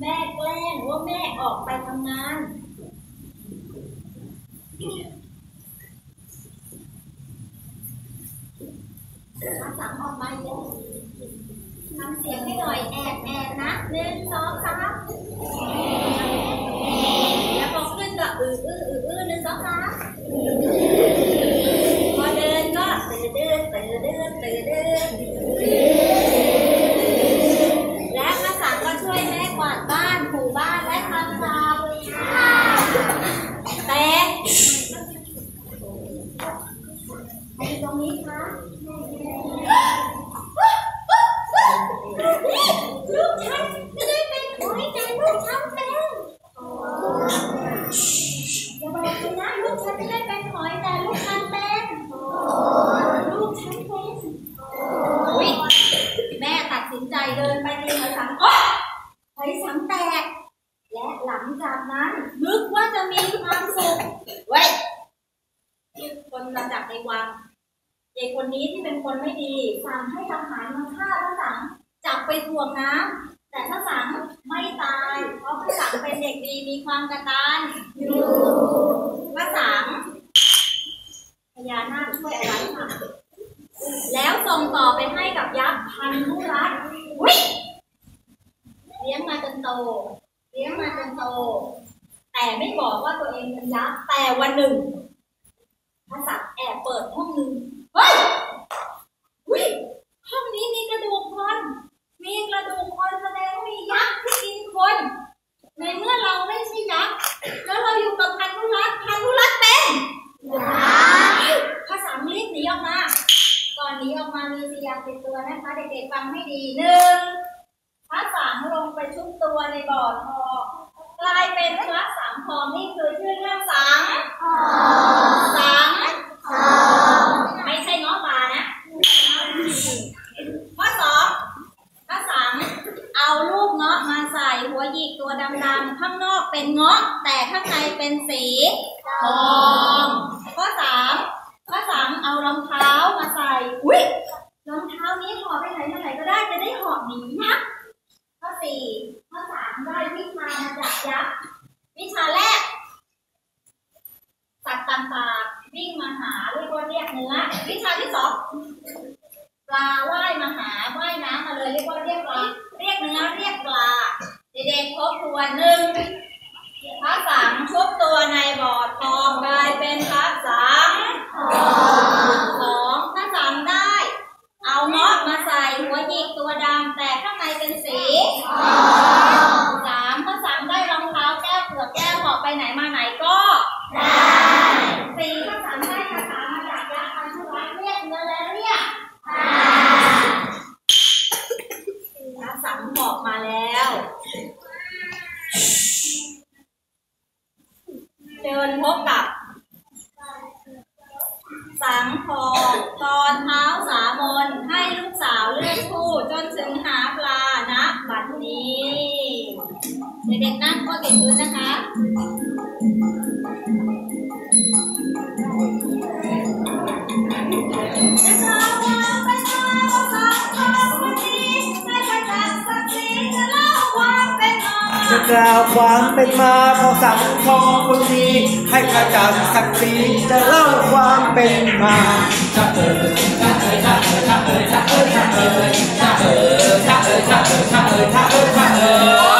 แม่แกล้งว่าแม่ออกไปทำงาน มาสามออกมาเยอะทำเสียงให้หน่อยแอบแอบนะหนึ่งสองสามแล้วพอขึ้นก็อืออื้ออืออื้อหนึ่งสองสามพอเดินก็ตื่นเดินตื่นเดินตื่นเดินและภาษาก็ช่วยแม่กวาดบ้านถูบ้านและทำตามแต่ใครอยู่ตรงนี้คะ ลูกฉันจะได้เป็นหอยแต่ลูกฉันเป็นอย่าบอกเลยนะลูกฉันจะได้เป็นหอยแต่ลูกฉันเป็นลูกฉันเป็นอุ๊ยแม่ตัดสินใจเดินไปตีหอยสังโอ๊ยหอยสังแตก และหลังจากนั้นนึกว่าจะมีความสุขเว้ยคนมาจากในวังเด็กคนนี้ที่เป็นคนไม่ดีสั่งให้ทหารมาฆ่าพระสัง จับไปถ่วงน้ำแต่พระสังไม่ตาย เพราะพระสังเป็นเด็กดีมีความกตัญญูพระสังพญานาคช่วยเอาไว้ค่ะแล้วส่งต่อไปให้กับยักษ์พันธุรัตน์อุ๊ยเลี้ยงมาจนโต เลี้ยงมาจนโต แต่ไม่บอกว่าตัวเองเป็นยักษ์แต่วันหนึ่งพระสังแอบเปิดห้องหนึ่งเฮ้ยอุ๊ยห้องนี้มีกระดูกคน มีกระดูกคนแสดงว่ามียักษ์ที่กินคน ในเมื่อเราไม่ใช่ยักษ์แล้วเราอยู่กับพันธุรัตน์พันธุรัตน์เป็นภาษารีบหนีออกมา ก่อนหนีออกมามีพยานติดตัวนะคะ เด็กๆฟังให้ดีหนึ่ง พระสามลงไปชุบตัวในบ่อทองกลายเป็นพระสามทองนี่คือชื่อเรื่องสังสังไม่ใช่ง้อปลานะข้อสองข้อสามเอาลูกเงาะมาใส่หัวหยิกตัวดำๆข้างนอกเป็นเงาะ แต่ข้างในเป็นสีทองข้อสามข้อสามเอารองเท้ามาใส่อุ้ยรองเท้านี้ห่อไปไหนมาไหนก็ได้จะได้ห่อหนียักษ์ข้อ สี่ข้อสามได้วิชามาจากยักษ์วิชาแรกสัตว์ต่างๆวิ่งมาหาเรียกว่าเรียกเนื้อวิชาที่สองปลาว่ายมาหาว่ายน้ำมาเลยเรียกว่าเรียกปลาเรียกเนื้อเรียกปลาเด็กๆทบทวหนึ่งพระสังชุบตัวในบ่อทองกลายเป็นพระสังสองพระสังได้ เอาเงาะมา กล่าวความเป็นมาพอสังทองคนดีให้ประจักษ์ศักดิ์ศรีจะเล่าความเป็นมาชะเออชะเออชะเออชะเออชะเออชะเออชะเออชะเออชะเออชะเออชะเออชะเออ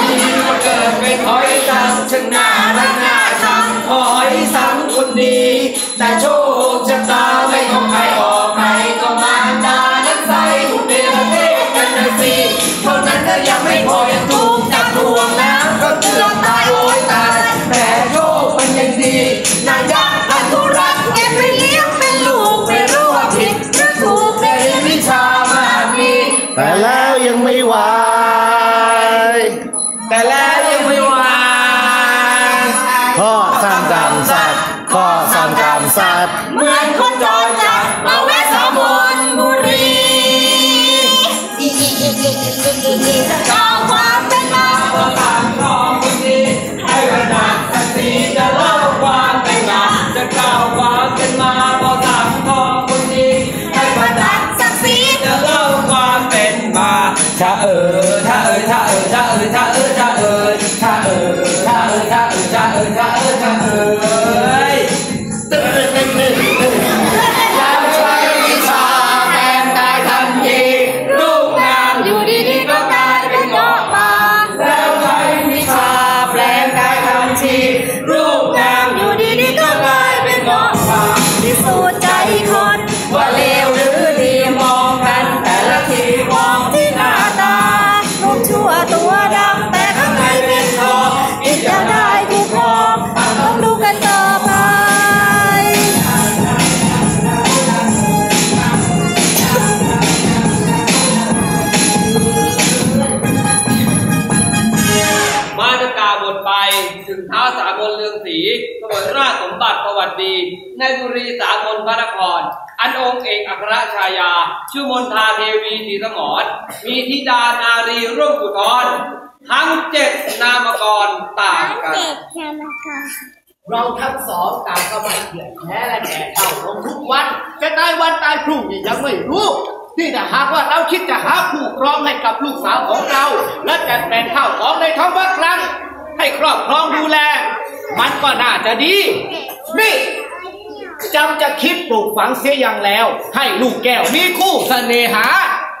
ดีมาเกิดเป็นหอยสังช่างน่ารักน่างหอยสังคนดีแต่โชค วัติดี ในบุรีสามนพระนคร อันองค์เอกอัครชายา ชื่อมนทาเทวีศรีสมรมีธิดานารีร่วมกุทรทั้งเจ็ดนามกรต่างกันเราทั้งสองต่างก็ไม่เกลียดแพ้และแก่เท่าลงทุกวัน จะตายวันตายพรุ่งนี้ยังไม่รู้ที่ถ้าหากว่าเราคิดจะหาผู้ครองให้กับลูกสาวของเรา และจัดแบ่งข้าวของในท้องวัดกลางให้ครอบครองดูแล มันก็น่าจะดี นี่จำจะคิดปลูกฝังเสียอย่างแล้ว ให้ลูกแก้วมีคู่เสน่หา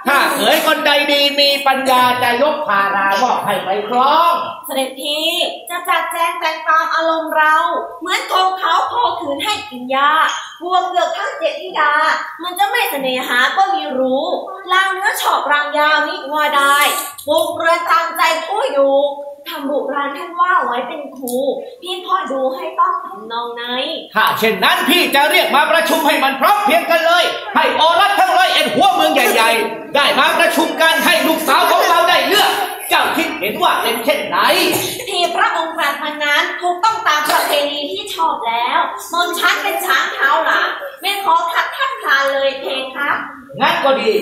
ถ้าเขยคนใดดีมีปัญญาจะยกพารามอบให้ไปครอง เสด็จพี่จะจัดแจงแต่งตามอารมณ์เรา เหมือนก กินยาบวงเกือกทั้งเจ็ดธิดา มันจะไม่เสน่หาก็มีรู้ลางเนื้อฉอบรางยาวนี่ว่าได้ปลูกเรือนตามใจผู้อยู่ทำบุราณท่านว่าไว้เป็นครู พี่พ่อดูให้ต้องทำนองไหนถ้าเช่นนั้นพี่จะเรียกมาประชุมให้มันพร้อมเพรียงกันเลย ให้อรัฐทั้งร้อยเอ็ดหัวเมืองใหญ่ ๆ ได้มาประชุมกันให้ลูกสาวของเราได้เลือก เจ้าคิดเห็นว่าเป็นเช่นไหนที่พระองค์ตรัสมานั้นถูกต้องตามประเพณีที่ชอบแล้วมนชันเป็นช้างเท้าหลังไม่ขอขัดท่านทานเลยเพคะงั้นก็ดี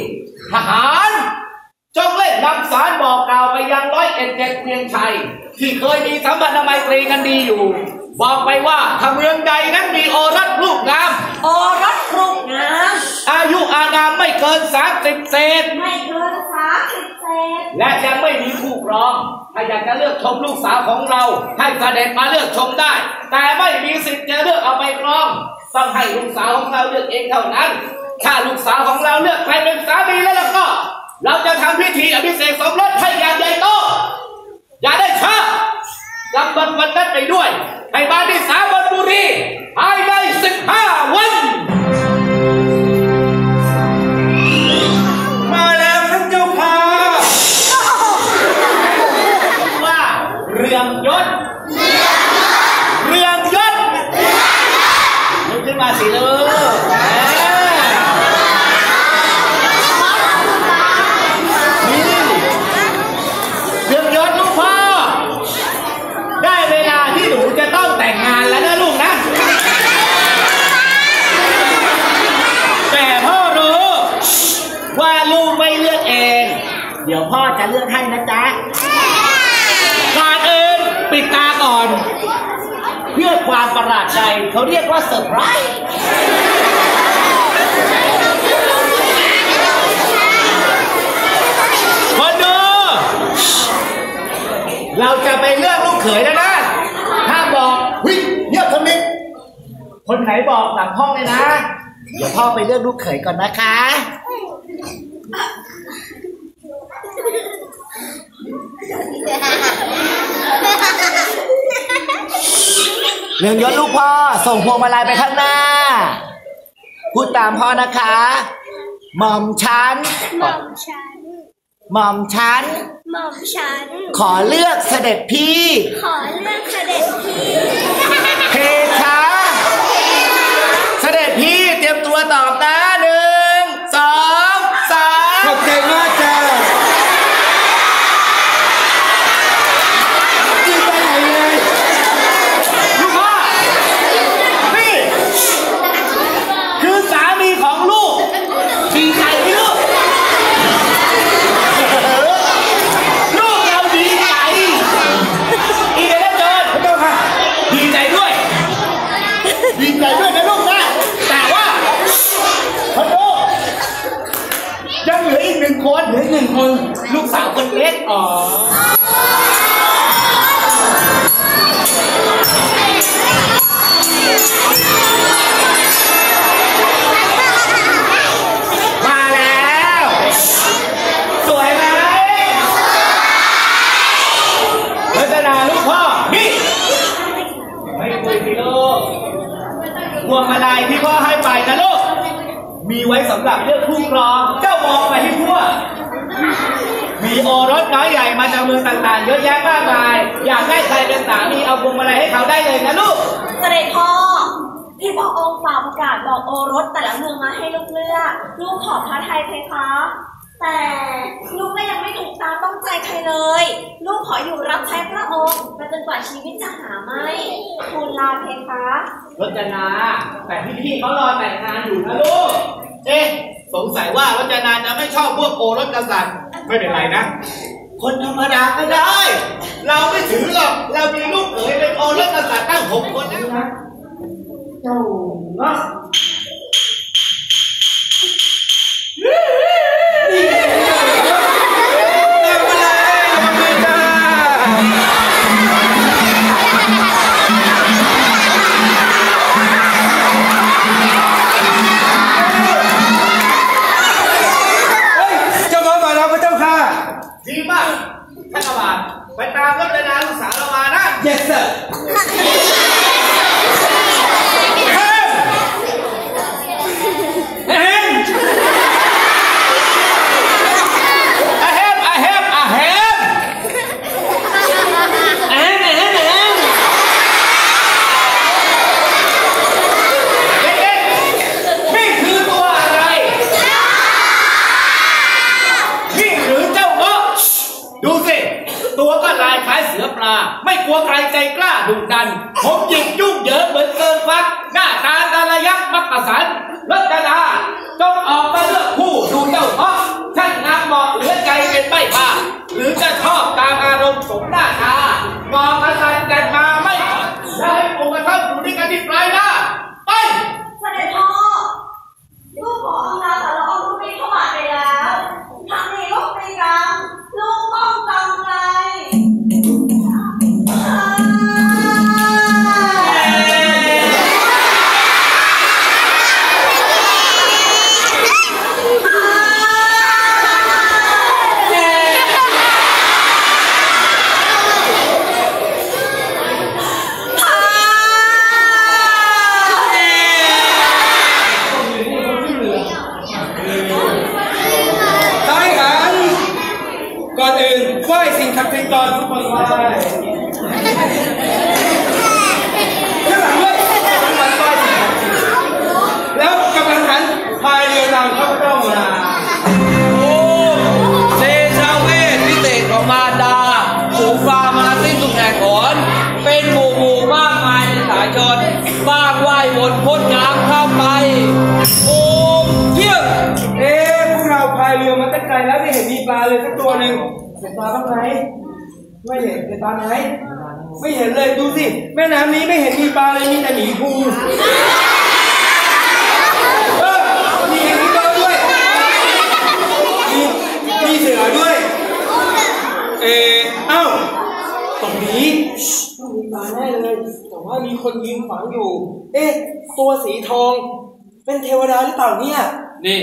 ทหารจงเล่นนำสารบอกกล่าวไปยังร้อยเอ็ดเจ็ดเวียงชัย ที่เคยมีสัมพันธไมตรีกันดีอยู่ บอกไปว่าถ้าเมืองใดนั้นมีโอรสลูกงามโอรสรูปงาม อายุอานามไม่เกินสามสิบเศษ ไม่เกินสามสิบเศษ และยังไม่มีคู่ครอง ถ้าอยากจะเลือกชมลูกสาวของเรา ให้เสด็จมาเลือกชมได้ แต่ไม่มีสิทธิ์จะเลือกเอาไปครอง ต้องให้ลูกสาวของเราเลือกเองเท่านั้น ถ้าลูกสาวของเราเลือกใครเป็นสามีแล้วล่ะก็ เราจะทำพิธีอภิเษกสมรสให้อย่างใหญ่โต อย่าได้ช้ารับวันวันนั้นไปด้วย ให้มาที่สาบนบุรีภายในสิบห้าวัน what ประหลาดใจเขาเรียกว่าเซอร์ไพรส์คนดูเราจะไปเลือกลูกเขยแล้วนะ ถ้าบอกวิเงียบคนนี้คนไหนบอกหลังห้องเลยนะ เดี๋ยวพ่อไปเลือกลูกเขยก่อนนะคะ เรืองยศลูกพ่อ ส่งพวงมาลัยไปข้างหน้า พูดตามพ่อนะคะ หม่อมฉันหม่อมฉัน หม่อมฉันหม่อมฉัน ขอเลือกเสด็จพี่ ขอเลือกเสด็จพี่เพคะ เสด็จพี่เตรียมตัวตอบนะ พ่อนี่ไม่คุยสิลูกพวงมาลัยที่พ่อให้ไปนะลูก มีไว้สำหรับเลือกคู่ครอง เจ้ามองไปที่ทั่ว มีโอรสน้อยใหญ่มาจากเมืองต่างๆ เยอะแยะมากมาย อยากได้ใครเป็นสามีเอาพวงมาลัยให้เขาได้เลยนะลูก เสด็จพ่อที่พระองค์ฝ่าประกาศบอกโอรสแต่ละเมืองมาให้ลูกเลือก ลูกขอพระไทยเพคะ แต่ลูกก็ยังไม่ถูกตามต้องใจใครเลย ลูกขออยู่รับใช้พระองค์ไปจนกว่าชีวิตจะหาไม่ ทูลลาเพคะรจนา แต่พี่ๆเขารอแต่งงานอยู่นะลูก เอ๊ะ สงสัยว่ารจนาจะไม่ชอบพวกโอรสกษัตริย์ ไม่เป็นไรนะ คนธรรมดาก็ได้ เราไม่ถือหรอก เรามีลูกเขยเป็นโอรสกษัตริย์ตั้งหกคนนะเจ้าเนาะารดาฝูงปลามาสิ้นสุดแห่งหนเป็นหมู่หมู่มากมายในสายชนบ้างว่ายวนพ้นน้ำข้ามไป โอ้เยี่ยมเอ๊ะพวกเราพายเรือมาตั้งไกลแล้วไม่เห็นมีปลาเลยสักตัวหนึ่งเห็นปลาบ้างไหมไม่เห็นเห็นปลาไหมไม่เห็นเลยดูสิ แม่น้ำนี้ไม่เห็นมีปลาเลยมีแต่หมีภูเออมีเห็นมีปลาด้วยมีมีเสือด้วย เออเอ้าตรงนี้ ต้องมีปลาแน่เลย แต่ว่ามีคนยืนขวางอยู่ เอ๊ะ ตัวสีทอง เป็นเทวดาหรือเปล่าเนี่ย นี่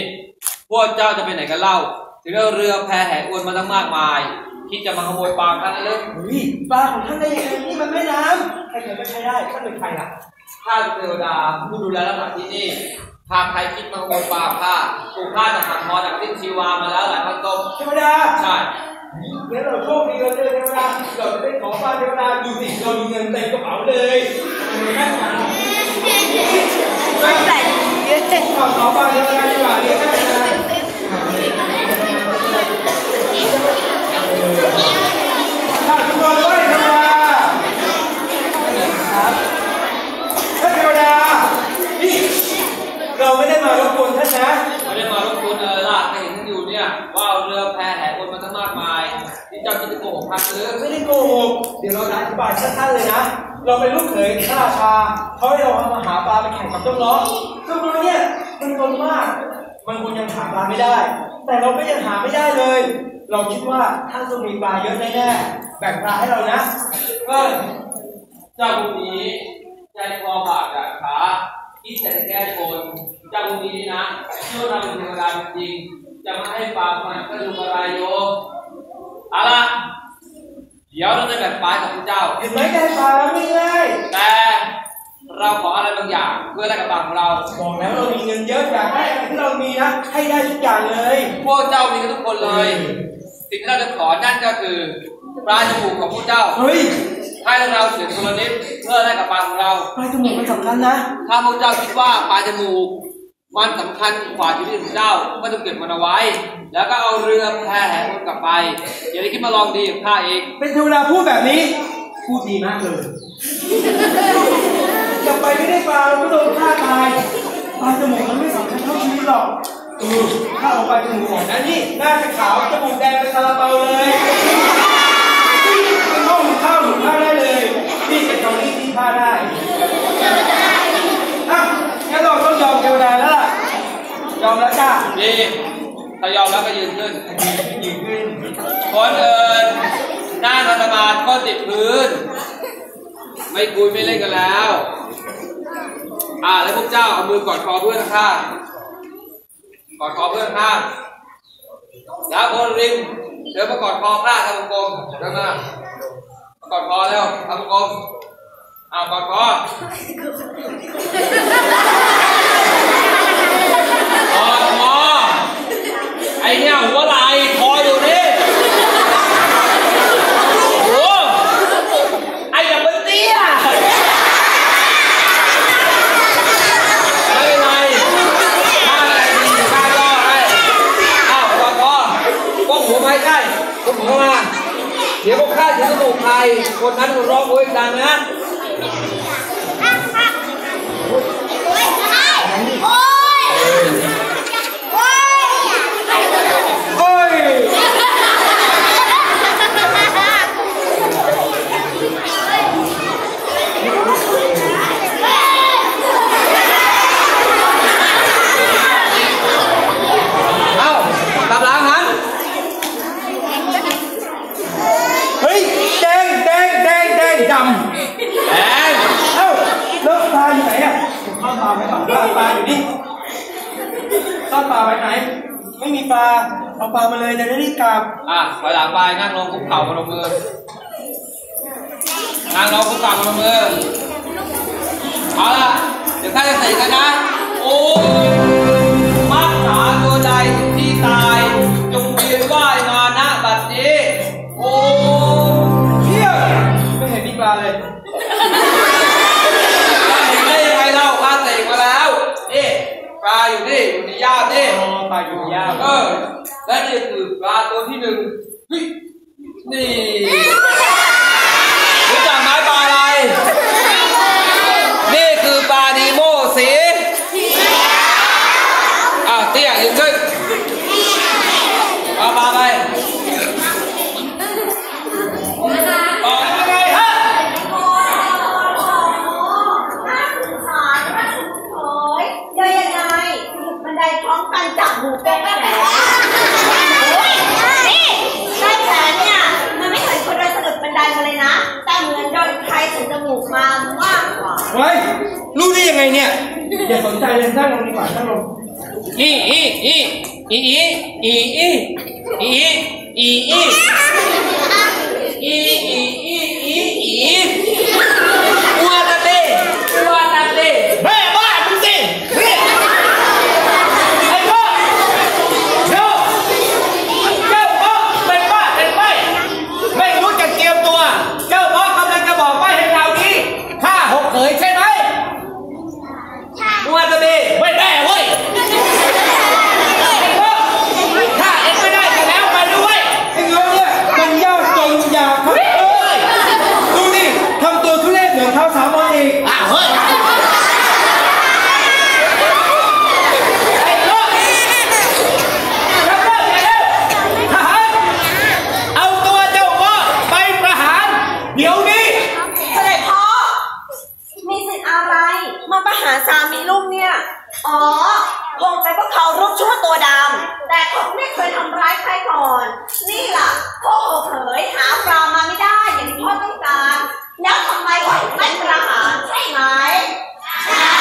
พวกเจ้าจะไปไหนกันเล่า ถึงเอาเรือแพแห่อวนมาตั้งมากมาย คิดจะมาขโมยปลากันเลย เฮ้ยปลาของท่านได้ยังไงนี่มันแม่น้ำใครๆก็ใช้ได้ท่านเป็นใครล่ะ ข้าเป็นเทวดาผู้ดูแลรักษาที่นี่ หากใครคิดมาขโมยปลาข้าถูกข้าจะหักคอจากสิ้นชีวามาแล้วหลายพันตมเทวดา ใช่ งั้นเราโชคดีเราเจอเทวดาเราจะได้ขอปลาเทวดาดูสิเรามีเงินเต็มกระเป๋าเลยนั่งกันขอขอปลาเทวดาดีกว่าเรียกได้นะถ้านไหว้เทวดาครับท่าเทวดานี่เราไม่ได้มารบกวนท่านนะ ไม่ได้มารบกวนเออล่ะก็เห็นท่านอยู่เนี่ย ว่าเอาเรือแพแห่อวนมาตั้งมากมาย ที่เจ้าคิดจะโกหกข้าหรือไม่ได้โกหกเดี๋ยวเราจะอธิบายชัดๆเลยนะ เราเป็นลูกเขยข้าราชาเขาให้เรามาหาปลาไปแข่งกับเจ้าล้อเจ้าล้อเนี่ยมันงงมาก มันคงยังหาปลาไม่ได้ แต่เราก็ยังหาไม่ได้เลย เราคิดว่าท่านต้องมีปลาเยอะแน่ๆแบ่งปลาให้เรานะก็เจ้าคนนี้ใจคอบาดาดขาคิดแต่จะแก้ชนเจ้าคนนี้นี่นะเชื่อทำเป็นเทวดาจริงจะมาให้ปลามันก็ดูอะไรโยม เอาละเดี๋ยวเราจะแบ่งปลากับพระเจ้าเห็นไหมได้ปลาแล้วไม่ง่ายแต่เราขออะไรบางอย่างเพื่อแลกกับปากของเราบอกแล้วเรามีเงินเยอะอยากได้อะไรที่เรามีนะให้ได้ทุกอย่างเลยพวกเจ้ามีกันทุกคนเลย สิ่งที่เราจะขอนั่นก็คือปลาจมูกของพวกเจ้าเฮ้ยให้เราเสียงโทรนิดเพื่อแลกกับปากของเราปลาจมูกมันสำคัญนะถ้าพวกเจ้าคิดว่าปลาจมูก มันสำคัญกว่าชีวิตของเจ้าก็ต้องเก็บมันเอาไว้ แล้วก็เอาเรือแพแหวนกลับไปอย่าได้คิดมาลองดีกับข้าเองเป็นเทวดาพูดแบบนี้พูดดีมากเลยจะไปไม่ได้ปลาก็โดนฆ่าตายปลาจมูกมันไม่สำคัญเท่าชีวิตหรอกเออถ้าเอาปจมูกออกนะนี่หน้าจะขาวจมูกแดงเป็นซาลาเปาเลยเป็นห้องหุงข้าวหุงข้าวได้เลยนี่เป็นตอนนี้ที่ผ้าได้อะงั้นเราต้องยอมเทวดาแล้ว ยอมแล้วจ้าดีถ้ายอมแล้วก็ยืนขึ้น ยืนขึ้นคนเอินหน้าธรรมาทก็ติดพื้น ไม่คุยไม่เล่นกันแล้ว อ่าแล้วพวกเจ้าเอามือกอดคอเพื่อนข้างกอดคอเพื่อนข้างแล้วคนริมเดี๋ยวมากอดคอข้าทำกลมเดินมากอดคอเร็วทำกลมอ่ากอดคอ กอดคอไอเนี่ยหัวไหลคออยู่นี่โอ้ไออย่างมันเตี้ยไม่เป็นไรข้าอะไรดีข้าก็ให้อ้าวพอพอก้มหัวไปใกล้ก้มหัวมาเดี๋ยวพวกข้าจะสนุกใครคนนั้นร้องโวยดังนะ โอ้ย เอ้ากลับหลังหัน เฮ้ยแดงแดงแดงแดงดำ แอน เอ้าแล้วปลาอยู่ไหนอะผมเข้าปลาไปก่อนปลาปลาอยู่นี่เข้า ปลาไปไหน ไม่มีปลา เอาปลามาเลยจะได้รีบกลับ อะถอยหลังไปนั่งลงคุกเข่ามาลงมือ นั่งลงคุกเข่ามาลงมือ เอาล่ะ เดี๋ยวข้าจะใส่กันนะ โอ้ นี่อ๋อปลาอยู่ยากเออและนี่คือปลาตัวที่หนึ่งเฮ้ยนี่ อารูปชั่วตัวดำแต่เขาไม่เคยทำร้ายใครก่อน นี่ล่ะพ่อเผยหาปรามาไม่ได้อย่างที่พ่อต้องการ แล้วทำไมไไม่ประหารใช่ไหมใช่